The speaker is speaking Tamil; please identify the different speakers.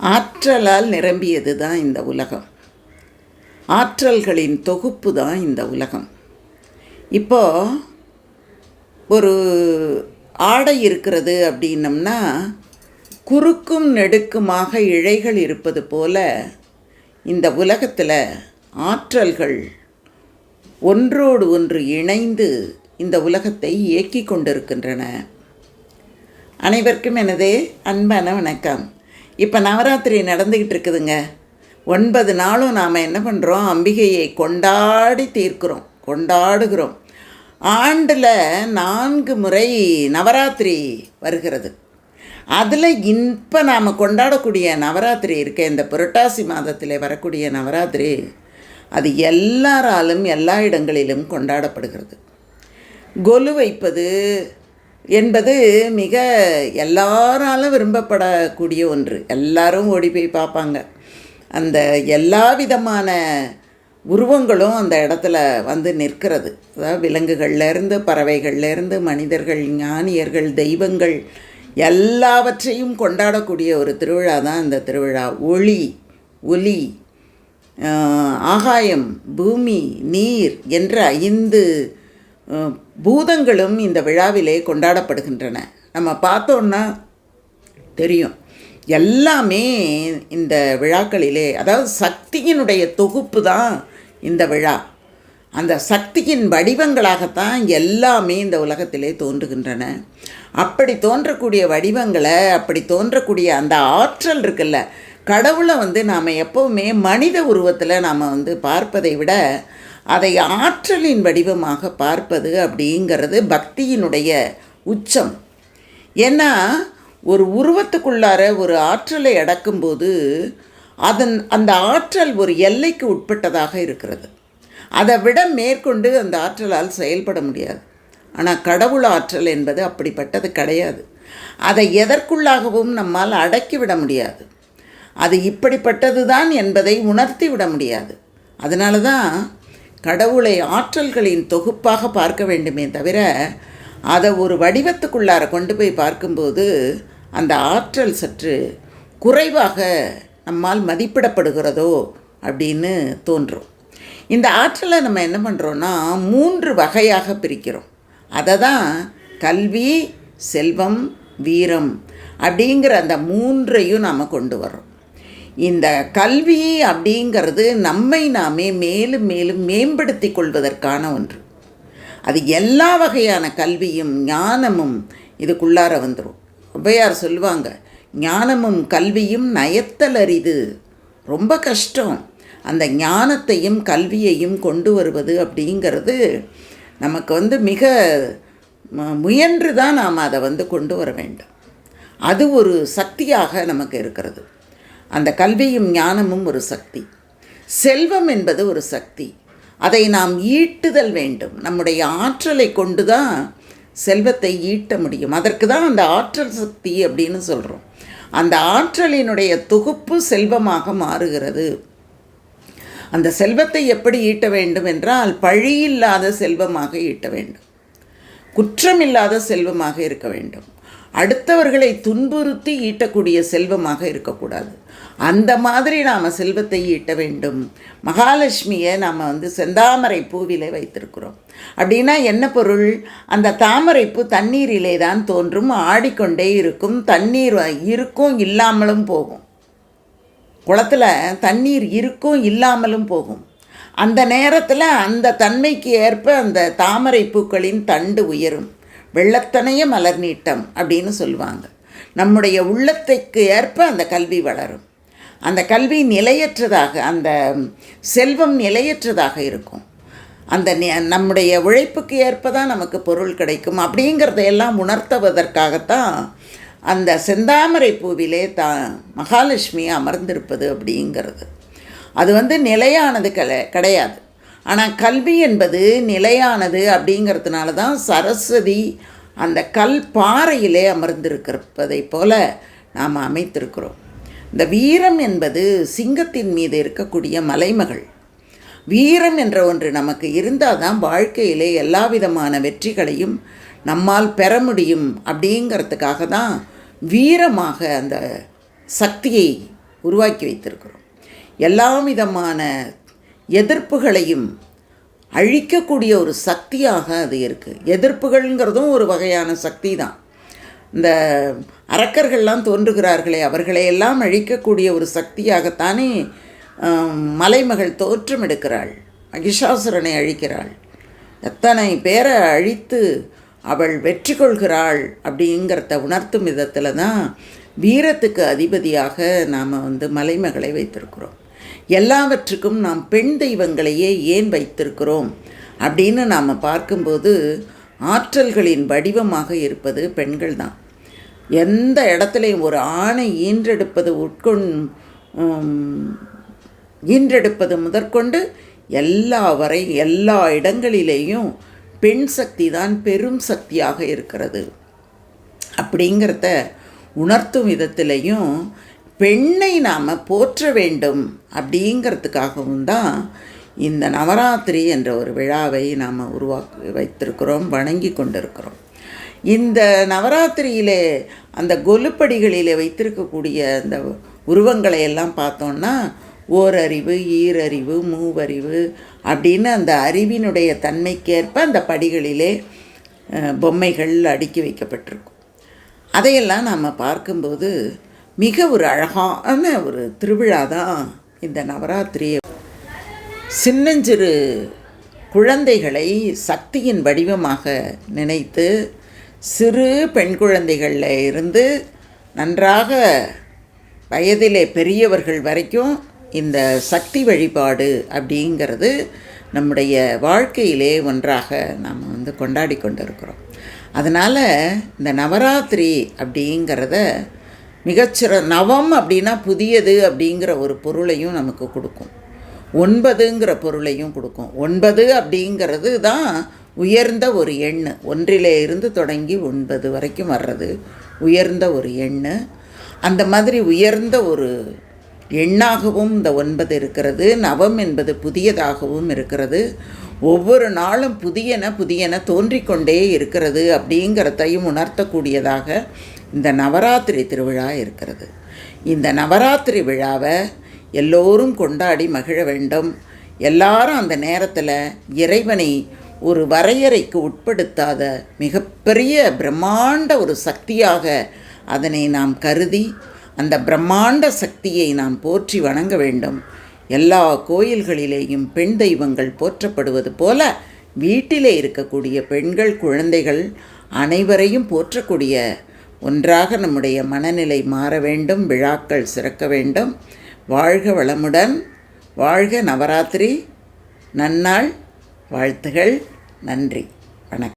Speaker 1: ஆற்றலால் நிரம்பியது தான் இந்த உலகம். ஆற்றல்களின் தொகுப்பு தான் இந்த உலகம். இப்போ ஒரு ஆடை இருக்கிறது அப்படின்னம்னா குறுக்கும் நெடுக்குமாக இழைகள் இருப்பது போல இந்த உலகத்தில் ஆற்றல்கள் ஒன்றோடு ஒன்று இணைந்து இந்த உலகத்தை இயக்கி கொண்டிருக்கின்றன. அனைவருக்கும் எனது அன்பான வணக்கம். இப்போ நவராத்திரி நடந்துக்கிட்டு இருக்குதுங்க. ஒன்பது நாளும் நாம் என்ன பண்ணுறோம் அம்பிகையை கொண்டாடி தீர்க்கிறோம். கொண்டாடுகிறோம். ஆண்டில் நான்கு முறை நவராத்திரி வருகிறது. அதில் இப்போ நாம் கொண்டாடக்கூடிய நவராத்திரி இருக்க இந்த புரட்டாசி மாதத்தில் வரக்கூடிய நவராத்திரி அது எல்லாராலும் எல்லா இடங்களிலும் கொண்டாடப்படுகிறது. கொலு வைப்பது என்பது மிக எல்லாராலும் விரும்பப்படக்கூடிய ஒன்று. எல்லாரும் ஓடி போய் பார்ப்பாங்க. அந்த எல்லா விதமான உருவங்களும் அந்த இடத்துல வந்து நிற்கிறது. அதாவது விலங்குகள்லேருந்து பறவைகள்லேருந்து மனிதர்கள் ஞானியர்கள் தெய்வங்கள் எல்லாவற்றையும் கொண்டாடக்கூடிய ஒரு திருவிழா தான் அந்த திருவிழா. ஒளி ஒலி ஆகாயம் பூமி நீர் என்ற ஐந்து பூதங்களும் இந்த விழாவிலே கொண்டாடப்படுகின்றன. நம்ம பார்த்தோன்னா தெரியும். எல்லாமே இந்த விழாக்களிலே அதாவது சக்தியினுடைய தொகுப்பு தான் இந்த விழா. அந்த சக்தியின் வடிவங்களாகத்தான் எல்லாமே இந்த உலகத்திலே தோன்றுகின்றன. அப்படி தோன்றக்கூடிய வடிவங்களை அப்படி தோன்றக்கூடிய அந்த ஆற்றல் இருக்குல்ல கடவுளை வந்து நாம் எப்போவுமே மனித உருவத்தில் நாம் வந்து பார்ப்பதை விட அதை ஆற்றலின் வடிவமாக பார்ப்பது அப்படிங்கிறது பக்தியினுடைய உச்சம். ஏன்னா ஒரு உருவத்துக்குள்ளார ஒரு ஆற்றலை அடக்கும்போது அதன் அந்த ஆற்றல் ஒரு எல்லைக்கு உட்பட்டதாக இருக்கிறது. அதை விட மேற்கொண்டு அந்த ஆற்றலால் செயல்பட முடியாது. ஆனால் கடவுள் ஆற்றல் என்பது அப்படிப்பட்டது கிடையாது. அதை எதற்குள்ளாகவும் நம்மால் அடக்கிவிட முடியாது. அது இப்படிப்பட்டது தான் என்பதை உணர்த்தி விட முடியாது. அதனால தான் கடவுளை ஆற்றல்களின் தொகுப்பாக பார்க்க வேண்டுமே தவிர அதை ஒரு வடிவத்துக்குள்ளார கொண்டு போய் பார்க்கும்போது அந்த ஆற்றல் சற்று குறைவாக நம்மால் மதிப்பிடப்படுகிறதோ அப்படின்னு தோன்றும். இந்த ஆற்றலை நம்ம என்ன பண்ணுறோன்னா மூன்று வகையாக பிரிக்கிறோம். அதை தான் கல்வி செல்வம் வீரம் அப்படிங்கிற அந்த மூன்றையும் நாம் கொண்டு வரோம் இந்த கல்வி அப்படிங்கிறது நம்மை நாமே மேலும் மேலும் மேம்படுத்தி கொள்வதற்கான ஒன்று. அது எல்லா வகையான கல்வியும் ஞானமும் இதுக்குள்ளார வந்துடும் ஒவ்வையார் சொல்லுவாங்க ஞானமும் கல்வியும் நயத்தல் அரிது ரொம்ப கஷ்டம். அந்த ஞானத்தையும் கல்வியையும் கொண்டு வருவது அப்படிங்கிறது நமக்கு வந்து மிக முயன்று தான் நாம் அதை வந்து கொண்டு வர வேண்டும். அது ஒரு சக்தியாக நமக்கு இருக்கிறது. அந்த கல்வியும் ஞானமும் ஒரு சக்தி. செல்வம் என்பது ஒரு சக்தி. அதை நாம் ஈட்டுதல் வேண்டும். நம்முடைய ஆற்றலை கொண்டு தான் செல்வத்தை ஈட்ட முடியும். அதற்கு தான் அந்த ஆற்றல் சக்தி அப்படின்னு சொல்கிறோம் அந்த ஆற்றலினுடைய தொகுப்பு செல்வமாக மாறுகிறது. அந்த செல்வத்தை எப்படி ஈட்ட வேண்டும் என்றால் பழியில்லாத செல்வமாக ஈட்ட வேண்டும். குற்றமில்லாத செல்வமாக இருக்க வேண்டும். அடுத்தவர்களை துன்புறுத்தி ஈட்டக்கூடிய செல்வமாக இருக்கக்கூடாது. அந்த மாதிரி நாம் செல்வத்தை ஈட்ட வேண்டும். மகாலட்சுமியை நாம் வந்து செந்தாமரை பூவிலே வைத்திருக்கிறோம். அப்படின்னா என்ன பொருள்? அந்த தாமரைப்பூ தண்ணீரிலே தான் தோன்றும் ஆடிக்கொண்டே இருக்கும் தண்ணீர் இருக்கும் இல்லாமலும் போகும். குளத்தில் தண்ணீர் இருக்கும் இல்லாமலும் போகும். அந்த நேரத்தில் அந்த தன்மைக்கு ஏற்ப அந்த தாமரை பூக்களின் தண்டு உயரும். வெள்ளத்தனைய மலர் நீட்டம் அப்படின்னு சொல்லுவாங்க. நம்முடைய உள்ளத்துக்கு ஏற்ப அந்த கல்வி வளரும். அந்த கல்வி நிலையற்றதாக அந்த செல்வம் நிலையற்றதாக இருக்கும். அந்த நம்முடைய உழைப்புக்கு ஏற்ப தான் நமக்கு பொருள் கிடைக்கும். அப்படிங்கிறதையெல்லாம் உணர்த்துவதற்காகத்தான் அந்த செந்தாமரை பூவிலே தா மகாலட்சுமி அமர்ந்திருப்பது அப்படிங்கிறது. அது வந்து நிலையானது கல கிடையாது. ஆனால் கல்வி என்பது நிலையானது அப்படிங்கிறதுனால தான் சரஸ்வதி அந்த கல் பாறையிலே அமர்ந்திருக்கிறப்பதை போல நாம் அமைத்திருக்கிறோம். இந்த வீரம் என்பது சிங்கத்தின் மீது இருக்கக்கூடிய மலைமகள். வீரம் என்ற ஒன்று நமக்கு இருந்தால் தான் வாழ்க்கையிலே எல்லா விதமான வெற்றிகளையும் நம்மால் பெற முடியும் அப்படிங்கிறதுக்காக தான் வீரமாக அந்த சக்தியை உருவாக்கி வைத்திருக்கிறோம். எல்லா விதமான எதிர்ப்புகளையும் அழிக்கக்கூடிய ஒரு சக்தியாக அது இருக்குது எதிர்ப்புகள்ங்கிறதும் ஒரு வகையான சக்தி தான் இந்த அரக்கர்கள்லாம் தோன்றுகிறார்களே அவர்களையெல்லாம் அழிக்கக்கூடிய ஒரு சக்தியாகத்தானே மலைமகள் தோற்றம் எடுக்கிறாள் மகிஷாசுரனை அழிக்கிறாள். எத்தனை பேரை அழித்து அவள் வெற்றி கொள்கிறாள் அப்படிங்கிறத உணர்த்தும் விதத்தில் தான் வீரத்துக்கு அதிபதியாக நாம் வந்து மலைமகளை வைத்திருக்கிறோம். எல்லாவற்றுக்கும் நாம் பெண் தெய்வங்களையே ஏன் வைத்திருக்கிறோம் அப்படின்னு நாம் பார்க்கும்போது ஆற்றல்களின் வடிவமாக இருப்பது பெண்கள் தான் எந்த இடத்துலையும் ஒரு ஆணை ஈன்றெடுப்பது உட்கொண் ஈன்றெடுப்பது முதற்கொண்டு எல்லா வரை எல்லா இடங்களிலேயும் பெண் சக்தி தான் பெரும் சக்தியாக இருக்கிறது. அப்படிங்கிறத உணர்த்தும் விதத்திலையும் பெண்ணை நாம் போற்ற வேண்டும் அப்படிங்கிறதுக்காகவும் தான் இந்த நவராத்திரி என்ற ஒரு விழாவை நாம் உருவாக்கி வைத்திருக்கிறோம் வணங்கி கொண்டிருக்கிறோம். இந்த நவராத்திரியிலே அந்த கொலுப்படிகளிலே வைத்திருக்கக்கூடிய அந்த உருவங்களை எல்லாம் பார்த்தோன்னா ஓரறிவு ஈரறிவு மூவறிவு அப்படின்னு அந்த அறிவினுடைய தன்மைக்கேற்ப அந்த படிகளிலே பொம்மைகள் அடுக்கி வைக்கப்பட்டிருக்கும். அதையெல்லாம் நாம் பார்க்கும்போது மிக ஒரு அழகான ஒரு திருவிழா தான் இந்த நவராத்திரியை சின்னஞ்சிறு குழந்தைகளை சக்தியின் வடிவமாக நினைத்து சிறு பெண் குழந்தைகளில் இருந்து நன்றாக வயதிலே பெரியவர்கள் வரைக்கும் இந்த சக்தி வழிபாடு அப்படிங்கிறது நம்முடைய வாழ்க்கையிலே ஒன்றாக நாம் வந்து கொண்டாடி கொண்டிருக்கிறோம். அதனால் இந்த நவராத்திரி அப்படிங்கிறத மிகச்சிற நவம் அப்படின்னா புதியது அப்படிங்கிற ஒரு பொருளையும் நமக்கு கொடுக்கும். ஒன்பதுங்கிற பொருளையும் கொடுக்கும். ஒன்பது அப்படிங்கிறது தான் உயர்ந்த ஒரு எண்ணு. ஒன்றிலே இருந்து தொடங்கி ஒன்பது வரைக்கும் வர்றது உயர்ந்த ஒரு எண்ணு. அந்த மாதிரி உயர்ந்த ஒரு எண்ணாகவும் இந்த ஒன்பது இருக்கிறது. நவம் என்பது புதியதாகவும் இருக்கிறது. ஒவ்வொரு நாளும் புதியன புதியன தோன்றிக்கொண்டே இருக்கிறது அப்படிங்கிறதையும் உணர்த்தக்கூடியதாக இந்த நவராத்திரி திருவிழா இருக்கிறது. இந்த நவராத்திரி விழாவை எல்லோரும் கொண்டாடி மகிழ வேண்டும். எல்லாரும் அந்த நேரத்தில் இறைவனை ஒரு வரையறைக்கு உட்படுத்தாத மிகப்பெரிய பிரம்மாண்ட ஒரு சக்தியாக அதனை நாம் கருதி அந்த பிரம்மாண்ட சக்தியை நாம் போற்றி வணங்க வேண்டும். எல்லா கோயில்களிலேயும் பெண் தெய்வங்கள் போற்றப்படுவது போல வீட்டிலே இருக்கக்கூடிய பெண்கள் குழந்தைகள் அனைவரையும் போற்றக்கூடிய ஒன்றாக நம்முடைய மனநிலை மாற வேண்டும் விழாக்கள் சிறக்க வேண்டும். வாழ்க வளமுடன் வாழ்க நவராத்திரி. நன்னாள் வாழ்த்துகள் நன்றி வணக்கம்.